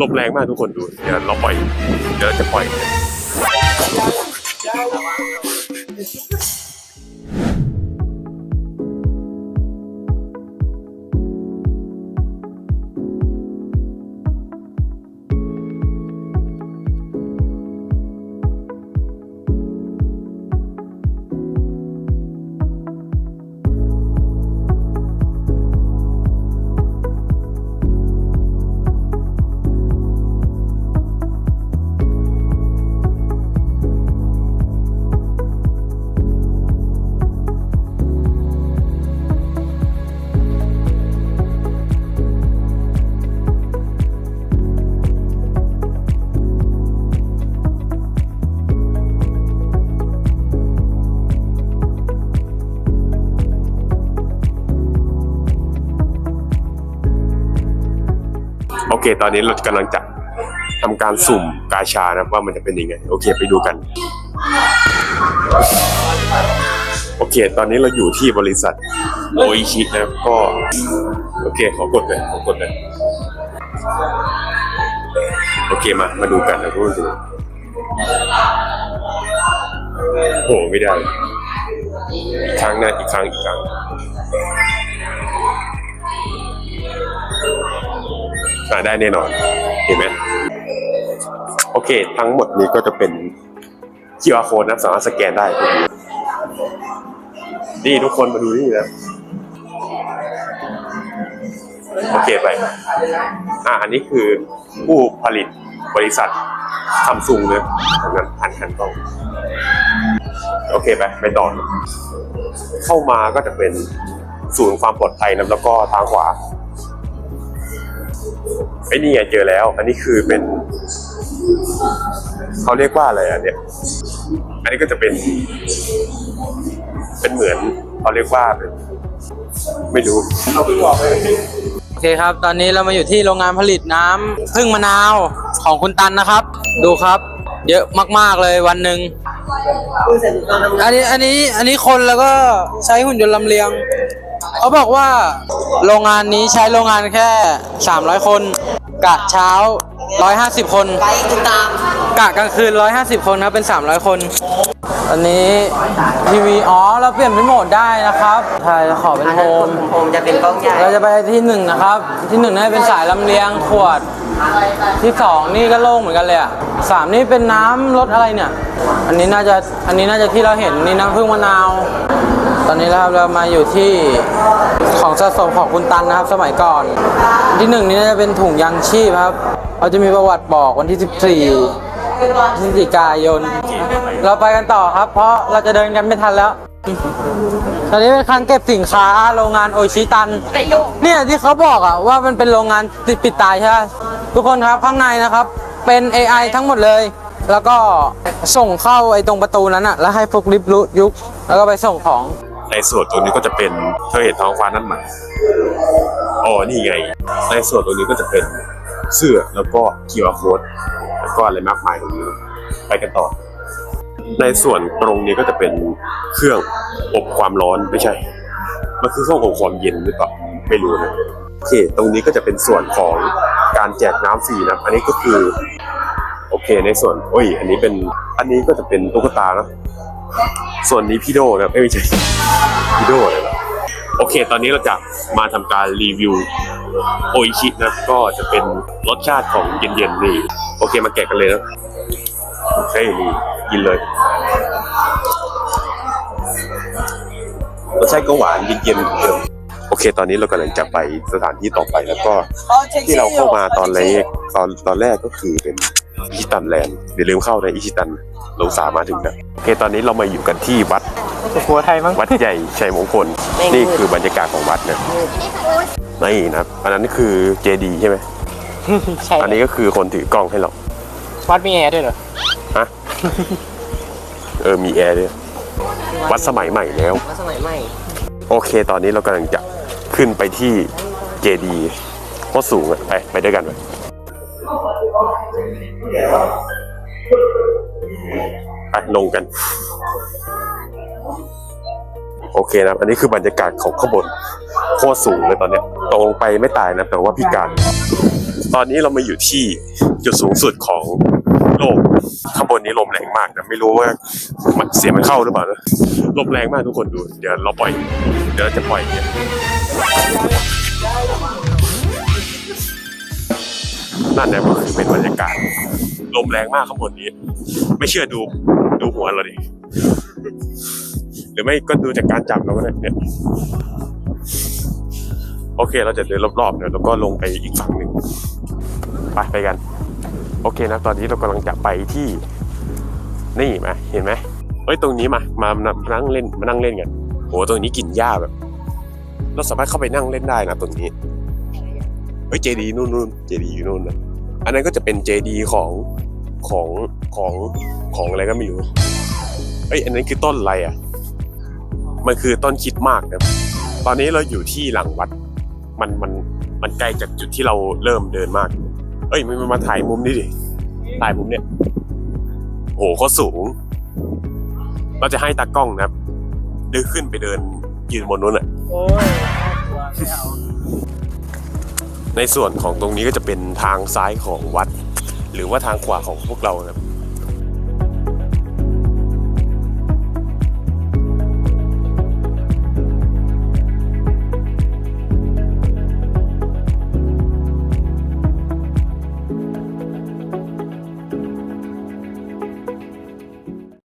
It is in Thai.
ลมแรงมากทุกคนดู เดี๋ยวเราปล่อย เดี๋ยวจะปล่อย เค ตอนนี้เรากำลังจะทำการสุ่มกาชานะว่ามันจะเป็นยังไง โอเคไปดูกัน โอเค ตอนนี้เราอยู่ที่บริษัทโออิชินะครับก็ โอเค ขอกดเลยขอกดเลยโอเคมา มาดูกันนะทุกคนโหไม่ได้ อีกครั้งนะอีกครั้งอีกครั้ง ได้แน่นอน เห็นไหมโอเค ทั้งหมดนี้ก็จะเป็น QR code นะสามารถสแกนได้พวกนี้นี่ทุกคนมาดูนี่นะโอเคไป อ่า อันนี้คือผู้ผลิตบริษัทซัมซุงเนะทางนั้นหันหันกล้องโอเคไปไปต่อ เข้ามาก็จะเป็นศูนย์ความปลอดภัยนะแล้วก็ทางขวา ไอ้นี่ไงเจอแล้ว อันนี้คือเป็นเขาเรียกว่าอะไรอะเนี่ย อันนี้ก็จะเป็น เป็นเหมือนเขาเรียกว่าเป็นไม่รู้โอเคครับ ตอนนี้เรามาอยู่ที่โรงงานผลิตน้ำพึ่งมะนาวของคุณตันนะครับ ดูครับ เยอะมาก ๆเลยวันหนึ่งอันนี้อันนี้อันนี้คนแล้วก็ใช้หุ่นยนต์ลำเลียง เขาบอกว่าโรงงานนี้ใช้โรงงานแค่ 300 คน กะเช้า 150 คน ไปติดตาม กะกลางคืน 150 คนครับ เป็น 300 คน อันนี้ทีวีอ๋อ เราเปลี่ยนเป็นโหมดได้นะครับใช่ขอเป็นโฮมผมจะเป็นกล้องใหญ่ เราจะไปที่หนึ่งนะครับ ที่หนึ่งน่าจะเป็นสายลำเลียงขวด ที่สองนี่ก็โล่งเหมือนกันเลยอะสามนี่เป็นน้ำรสอะไรเนี่ย อันนี้น่าจะ อันนี้น่าจะที่เราเห็นนี่น้ำผึ้งมะนาว ตอนนี้นะครับเรามาอยู่ที่ของสะสมของคุณตันนะครับ สมัยก่อน ที่หนึ่งนี่น่าจะเป็นถุงยางชีพครับเขาจะมีประวัติบอกวันที่ 14พฤศจิกายน เราไปกันต่อครับ เพราะเราจะเดินกันไม่ทันแล้วตอนนี้เป็นคลังเก็บสินค้าโรงงานโอชิตัน เนี่ยที่เขาบอกอะว่ามันเป็นโรงงานปิดปิดตายใช่ไหมทุกคนครับข้างในนะครับ เป็น AI ทั้งหมดเลย แล้วก็ส่งเข้าไอ้ตรงประตูนั้นอะแล้วให้พวกลิฟต์ลุยุกแล้วก็ไปส่งของ ในส่วนตรงนี้ก็จะเป็นเธอเห็นท้องฟ้านั่นไหมอ๋อนี่ไง ในส่วนตรงนี้ก็จะเป็นเสื้อแล้วก็ QR code แล้วก็อะไรมากมายตรงนี้ไปกันต่อ ในส่วนตรงนี้ก็จะเป็นเครื่องอบความร้อนไม่ใช่ มันคือเครื่องอบความเย็นหรือเปล่าไม่รู้นะโอเค ตรงนี้ก็จะเป็นส่วนของการแจกน้ำฟรีนะอันนี้ก็คือ โอเคในส่วนโอ้ย อันนี้เป็นอันนี้ก็จะเป็นตุ๊กตาเนะ ส่วนนี้พี่โดนะครับเอ้ยไม่ใช่พี่โดเลยเหรอโอเค ตอนนี้เราจะมาทำการรีวิวโออิชินะ ก็จะเป็นรสชาติของเย็นๆนี่ โอเคมาแกะกันเลยนะเฮ้ยนี่กินเลย รสชาติก็หวานเย็นๆเหมือนเดิมโอเค ตอนนี้เรากำลังจะไปสถานที่ต่อไปแล้วก็ที่เราเข้ามาตอนแรกตอนตอนแรกก็คือเป็นอิชิตันแลนด์อย่าลืมเข้าในอิชิตัน ลงสามาถึงนะโอเคตอนนี้เรามาอยู่กันที่วัดสุโขทัยมั้งวัดใหญ่ชัยมงคล นี่คือบรรยากาศของวัดนะนี่นะครับ อันนั้นคือเจดีใช่ไหมใช่อันนี้ก็คือคนถือกล้องให้เรา วัดมีแอร์ด้วยเหรอฮะเออมีแอร์ด้วยวัดสมัยใหม่แล้วมาสมัยใหม่โอเค ตอนนี้เรากำลังจะขึ้นไปที่เจดีโคตรสูงอะไปไปด้วยกันไป ไปลงกัน โอเคนะ อันนี้คือบรรยากาศของข้างบนโคตรสูงเลยตอนเนี้ยตกลงไปไม่ตายนะ แต่ว่าพิการ ตอนนี้เรามาอยู่ที่จุดสูงสุดของโลกข้างบนนี้ลมแรงมากนะไม่รู้ว่ามันเสียงมันเข้าหรือเปล่านะลมแรงมากทุกคนดู เดี๋ยวเราปล่อย เดี๋ยวเราจะปล่อยเนี่ยนั่นนะก็คือเป็นบรรยากาศ ลมแรงมากข้างบนนี้ ไม่เชื่อดูดูหัวเราดิหรือไม่ก็ดูจากการจับเราก็ได้เนี่ยโอเค เราจะเดินรอบๆเนี่ยแล้วก็ลงไปอีกฝั่งหนึ่งไปไปกัน โอเคนะตอนนี้เรากำลังจะไปที่ นี่มาเห็นไหมเฮ้ยตรงนี้มามามามานั่งเล่นมานั่งเล่นกันโหตรงนี้กลิ่นหญ้าแบบ เราสามารถเข้าไปนั่งเล่นได้นะตรงนี้เฮ้ยเจดีนู่นนู่นเจดีอยู่นู่นนะอันนั้นก็จะเป็นเจดีของ ของของของอะไรก็ไม่รู้เฮ้ยอันนั้นคือต้นอะไรอะ มันคือต้นคิดมากนะตอนนี้เราอยู่ที่หลังวัด มันมันมันไกลจากจุดที่เราเริ่มเดินมาก เอ้ยมันมันมาถ่ายมุมนี้ดิ ถ่ายมุมเนี่ยโหเขาสูง เราจะให้ตากล้องนะครับเดินขึ้นไปเดินยืนบนนู้นอะโอ้ยไม่เอาในส่วนของตรงนี้ก็จะเป็นทางซ้ายของวัด หรือว่าทางขวาของพวกเราครับ